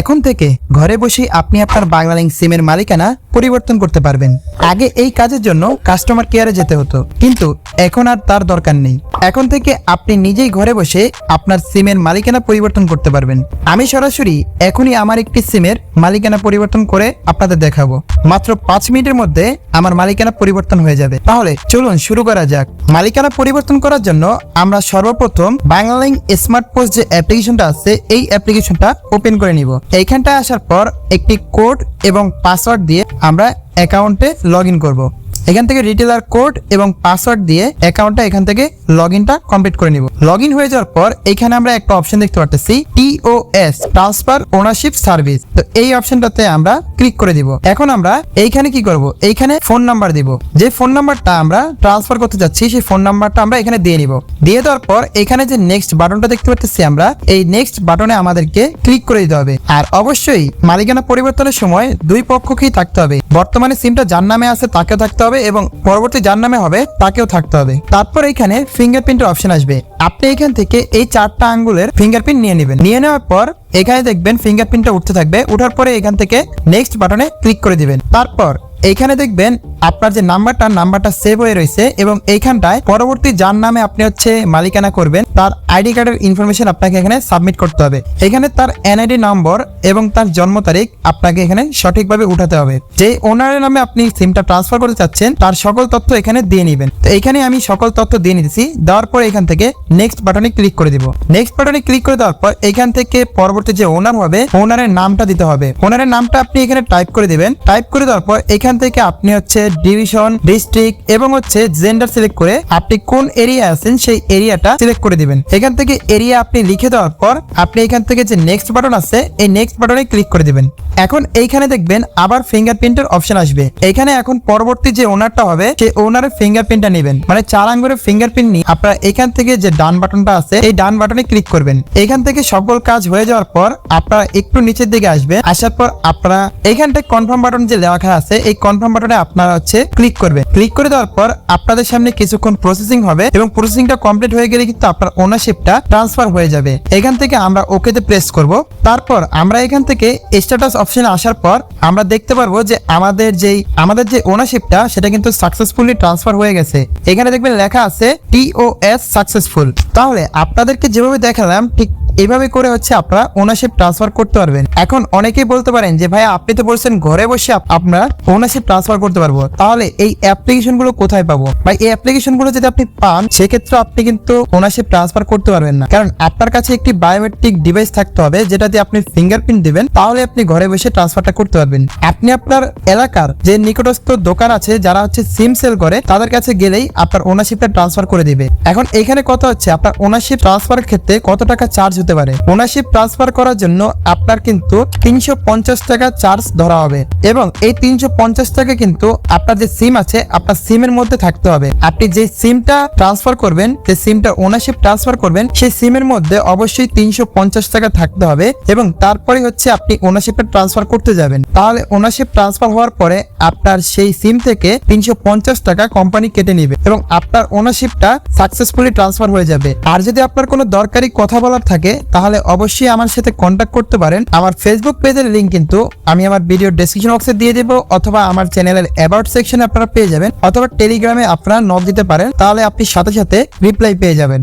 এখন থেকে ঘরে বসে আপনি আপনার বাংলালিং সিমের মালিকানা পরিবর্তন করতে পারবেন। আগে এই কাজের জন্য কাস্টমার কেয়ারে যেতে হতো। কিন্তু এখন আর তার দরকার নেই। এখন থেকে আপনি নিজেই ঘরে বসে আপনার সিমের মালিকানা পরিবর্তন করতে পারবেন। আমি সরাসরি এখনই আমার একটি সিমের মালিকানা পরিবর্তন করে আপনাদের দেখাবো। মাত্র পাঁচ মিনিটের মধ্যে আমার মালিকানা পরিবর্তন হয়ে যাবে। তাহলে চলুন শুরু করা যাক। মালিকানা পরিবর্তন করার জন্য আমরা সর্বপ্রথম বাংলালিং স্মার্ট পোস্ট যে অ্যাপ্লিকেশনটা আছে, এই অ্যাপ্লিকেশনটা ওপেন করে নিব। এইখানটা আসার পর একটি কোড এবং পাসওয়ার্ড দিয়ে আমরা অ্যাকাউন্টে লগ ইন করব। এখান থেকে রিটেলার কোড এবং পাসওয়ার্ড দিয়ে অ্যাকাউন্টটা এখান থেকে লগ ইনটা কমপ্লিট করে নিব। লগ ইন হয়ে যাওয়ার পর এখানে আমরা একটা অপশন দেখতে পাচ্ছি টিওএস ট্রান্সফার ওনারশিপ সার্ভিস তো এই অপশনটাতে আমরা ক্লিক করে দিব। এখন আমরা এইখানে কি করব? এইখানে ফোন নাম্বার দিব। যে ফোন নাম্বারটা আমরা ট্রান্সফার করতে যাচ্ছি, সেই ফোন নাম্বারটা আমরা এখানে দিয়ে নিব। দিয়ে দেওয়ার পর এখানে যে নেক্সট বাটনটা দেখতে পাচ্ছি আমরা, এই নেক্সট বাটনে আমাদেরকে ক্লিক করে দিতে হবে। আর অবশ্যই মালিকানা পরিবর্তনের সময় দুই পক্ষকেই থাকতে হবে। বর্তমানে সিমটা যার নামে আছে তাকেও থাকতে হবে। এবং পরবর্তী যার নামে হবে, তাকেও থাকতে হবে। তারপর এখানে ফিঙ্গারপ্রিন্টের অপশন আসবে। আপনি এখান থেকে এই চারটা আঙ্গুলের ফিঙ্গারপ্রিন্ট নিয়ে নেবেন। নিয়ে নেওয়ার পর এখানে দেখবেন ফিঙ্গারপ্রিন্টটা উঠতে থাকবে। উঠার পরে এখান থেকে নেক্সট বাটনে ক্লিক করে দিবেন। তারপর এখানে দেখবেন আপনার যে নাম্বারটা নাম্বারটা সেভ হয়ে রয়েছে এবং এইখানটায় পরবর্তী যার নামে আপনি হচ্ছে মালিকানা করবেন, তার আইডি কার্ডের ইনফরমেশন আপনাকে এখানে সাবমিট করতে হবে। এখানে তার এনআইডি নম্বর এবং তার জন্ম তারিখ আপনাকে এখানে সঠিকভাবে উঠাতে হবে। যে ওনারের নামে আপনি সিমটা ট্রান্সফার করতে চাচ্ছেন, তার সকল তথ্য এখানে দিয়ে নেবেন। তো এখানে আমি সকল তথ্য দিয়ে নিতেছি। দেওয়ার পর এখান থেকে নেক্সট বাটনে ক্লিক করে দিব। নেক্সট বাটনে ক্লিক করে দেওয়ার পর এখান থেকে পরবর্তী যে ওনার হবে ওনারের নামটা দিতে হবে। ওনারের নামটা আপনি এখানে টাইপ করে দিবেন। টাইপ করে দেওয়ার পর এখান থেকে আপনি হচ্ছে ডিভিশন, ডিস্ট্রিক্ট এবং হচ্ছে জেন্ডার সিলেক্ট করে আপনি কোন এরিয়া আছেন সেই এরিয়াটা সিলেক্ট করে দিবেন। এখান থেকে এরিয়া আপনি লিখে দেওয়ার পর আপনি এখান থেকে যে নেক্সট বাটন আছে, এই নেক্সট বাটনে ক্লিক করে দিবেন। এখন এইখানে দেখবেন আবার ফিঙ্গারপ্রিন্টের অপশন আসবে। এখানে এখন পরবর্তী যে ওনারটা হবে সেই ওনারের ফিঙ্গারপ্রিন্টটা নেবেন। মানে চার আঙ্গুরের ফিঙ্গারপ্রিন্ট নিয়ে আপনারা এখান থেকে যে ডান বাটনটা আছে, এই ডান বাটনে ক্লিক করবেন। এখান থেকে সকল কাজ হয়ে যাওয়ার পর আপনারা একটু নিচের দিকে আসবেন। আসার পর আপনারা এইখানটায় কনফার্ম বাটন যে লেখা আছে, এই কনফার্ম বাটনে আপনারা হচ্ছে ক্লিক করবেন ক্লিক করে দেওয়ার পর আপনাদের সামনে কিছুক্ষণ প্রসেসিং হবে এবং প্রসেসিংটা কমপ্লিট হয়ে গেলে কিন্তু আপনার ওনারশিপটা ট্রান্সফার হয়ে যাবে। এখান থেকে আমরা ওকেতে প্রেস করব। তারপর আমরা এখান থেকে স্ট্যাটাস অপশনে আসার পর আমরা দেখতে পারব যে আমাদের যেই, আমাদের যে ওনারশিপটা সেটা কিন্তু সাকসেসফুলি ট্রান্সফার হয়ে গেছে। এখানে দেখবেন লেখা আছে টিওএস সাকসেসফুল তাহলে আপনাদেরকে যেভাবে দেখালাম, ঠিক এভাবে করে হচ্ছে আপনারা ওনারশিপ ট্রান্সফার করতে পারবেন। এখন অনেকেই বলতে পারেন যে ভাই আপনি তো বলছেন ঘরে বসে আপ- আমরা ওনারশিপ ট্রান্সফার করতে পারব। তাহলে এই অ্যাপ্লিকেশনগুলো কোথায় পাবো? ভাই, এই অ্যাপ্লিকেশনগুলো যদি আপনি পান, সেক্ষেত্রে আপনি কিন্তু ওনারশিপ ট্রান্সফার করতে পারবেন না। কারণ আপনার কাছে একটি বায়োমেট্রিক ডিভাইস থাকতে হবে, যেটা দিয়ে আপনি ফিঙ্গারপ্রিন্ট দিবেন, তাহলে আপনি ঘরে বসে ট্রান্সফারটা করতে পারবেন। আপনি আপনার এলাকার যে নিকটস্থ দোকান আছে, যারা হচ্ছে সিম সেল করে, তাদের কাছে গেলেই আপনার ওনারশিপটা ট্রান্সফার করে দিবে। এখন এখানে কথা হচ্ছে, আপনার ওনারশিপ ট্রান্সফারের ক্ষেত্রে কত টাকা চার্জ হতে পারে। ওনারশিপ ট্রান্সফার করার জন্য আপনার কিন্তু তিনশো পঞ্চাশ টাকা চার্জ ধরা হবে এবং এই তিনশো পঞ্চাশ টাকা কিন্তু আপনার যে সিম আছে, আপনার সিমের মধ্যে থাকতে হবে। আপনি যে সিমটা ট্রান্সফার করবেন, যে সিমটা ওনারশিপ ট্রান্সফার করবেন, সেই সিমের মধ্যে অবশ্যই তিনশো পঞ্চাশ টাকা থাকতে হবে এবং তারপরে হচ্ছে আপনি ওনারশিপটা ট্রান্সফার করতে যাবেন। তাহলে ওনারশিপ ট্রান্সফার হওয়ার পরে আপনার সেই সিম থেকে তিনশো পঞ্চাশ টাকা কোম্পানি কেটে নিবে এবং আপনার ওনারশিপটা সাকসেসফুলি ট্রান্সফার হয়ে যাবে। আর যদি আপনার কোনো দরকারি কথা বলার থাকে তাহলে অবশ্যই আমার সাথে কন্ট্যাক্ট করতে পারেন। আমার ফেসবুক পেজের লিঙ্ক কিন্তু আমি আমার ভিডিও ডেসক্রিপশন বক্সে দিয়ে দেবো, অথবা আমার চ্যানেলের অ্যাবাউট সেকশনে আপনারা পেয়ে যাবেন, অথবা টেলিগ্রামে আপনারা নক দিতে পারেন, তাহলে আপনি সাথে সাথে রিপ্লাই পেয়ে যাবেন।